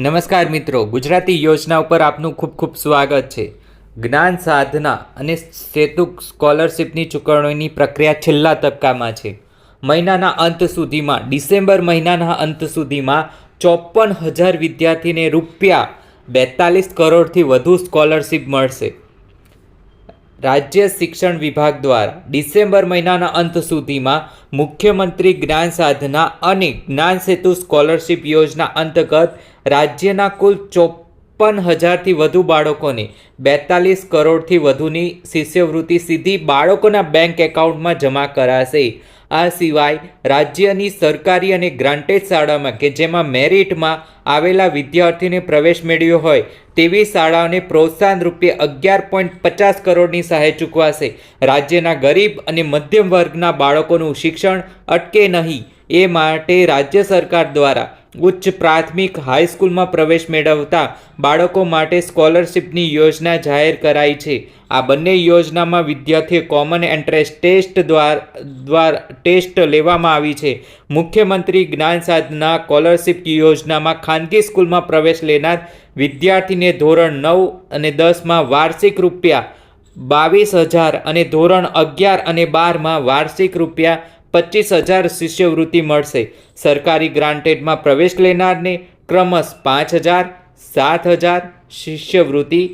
નમસ્કાર મિત્રો, ગુજરાતી યોજના ઉપર આપનું ખૂબ ખૂબ સ્વાગત છે. જ્ઞાન સાધના અને સેતુ સ્કોલરશિપની ચૂકવણીની પ્રક્રિયા છેલ્લા તબક્કામાં છે. મહિનાના અંત સુધીમાં, ડિસેમ્બર મહિનાના અંત સુધીમાં ચોપન હજાર વિદ્યાર્થીને રૂપિયા બેતાલીસ કરોડથી વધુ સ્કોલરશિપ મળશે. રાજ્ય શિક્ષણ વિભાગ દ્વારા ડિસેમ્બર મહિનાના અંત સુધીમાં મુખ્યમંત્રી જ્ઞાન સાધના અને જ્ઞાન સેતુ સ્કોલરશિપ યોજના અંતર્ગત રાજ્યના કુલ ચોપન હજારથી વધુ બાળકોને બેતાલીસ કરોડથી વધુની શિષ્યવૃત્તિ સીધી બાળકોના બેંક એકાઉન્ટમાં જમા કરાશે. આ સિવાય રાજ્યની સરકારી અને ગ્રાન્ટેડ શાળામાં કે જેમાં મેરિટમાં આવેલા વિદ્યાર્થીને પ્રવેશ મેળવ્યો હોય તેવી શાળાઓને પ્રોત્સાહન રૂપે અગિયાર પોઈન્ટ પચાસ કરોડની સહાય ચૂકવાશે. રાજ્યના ગરીબ અને મધ્યમ વર્ગના બાળકોનું શિક્ષણ અટકે નહીં. એ માટે રાજ્ય સરકાર દ્વારા ઉચ્ચ પ્રાથમિક હાઈસ્કૂલમાં પ્રવેશ મેળવતા બાળકો માટે સ્કોલરશિપની યોજના જાહેર કરાઈ છે. આ બંને યોજનામાં વિદ્યાર્થીઓ કોમન એન્ટ્રન્સ ટેસ્ટ દ્વારા ટેસ્ટ લેવામાં આવી છે. મુખ્યમંત્રી જ્ઞાન સાધના સ્કોલરશિપ યોજનામાં ખાનગી સ્કૂલમાં પ્રવેશ લેનાર વિદ્યાર્થીને ધોરણ નવ અને દસમાં વાર્ષિક રૂપિયા બાવીસ હજાર અને ધોરણ અગિયાર અને બારમાં વાર્ષિક રૂપિયા પચીસ હજાર શિષ્યવૃત્તિ મળશે. સરકારી ગ્રાન્ટેડમાં પ્રવેશ લેનારને ક્રમશ પાંચ હજાર, સાત હજાર શિષ્યવૃત્તિ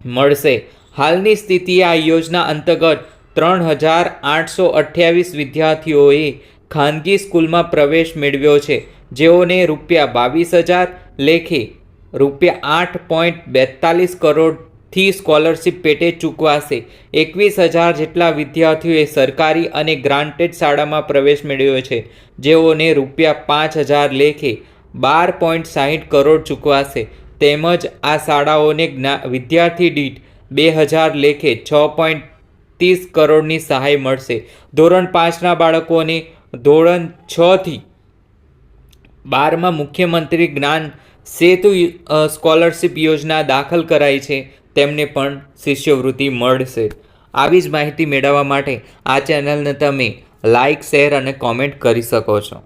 મળશે. હાલની સ્થિતિએ આ યોજના અંતર્ગત ત્રણ હજાર આઠસો અઠ્યાવીસ વિદ્યાર્થીઓએ ખાનગી સ્કૂલમાં પ્રવેશ મેળવ્યો છે. જેઓને રૂપિયા બાવીસ હજાર, લેખે રૂપિયા આઠ પોઈન્ટ બેતાલીસ કરોડથી સ્કોલરશિપ પેટે ચૂકવાશે. એકવીસ હજાર જેટલા વિદ્યાર્થીઓએ સરકારી અને ગ્રાન્ટેડ શાળામાં પ્રવેશ મેળવ્યો છે. જેઓને રૂપિયા પાંચ હજાર લેખે બાર પોઈન્ટ સાહીઠ કરોડ ચૂકવાશે. તેમજ આ શાળાઓને વિદ્યાર્થી દીઠ બે હજાર લેખે છ પોઈન્ટ ત્રીસ કરોડની સહાય મળશે. ધોરણ પાંચના બાળકોને ધોરણ છથી બારમાં મુખ્યમંત્રી જ્ઞાન સેતુ સ્કોલરશિપ યોજના દાખલ કરાઈ છે. તેમને પણ શિષ્યવૃત્તિ મળશે. આવી જ માહિતી મેળવવા માટે આ ચેનલને તમે લાઇક શેર અને કોમેન્ટ કરી શકો છો.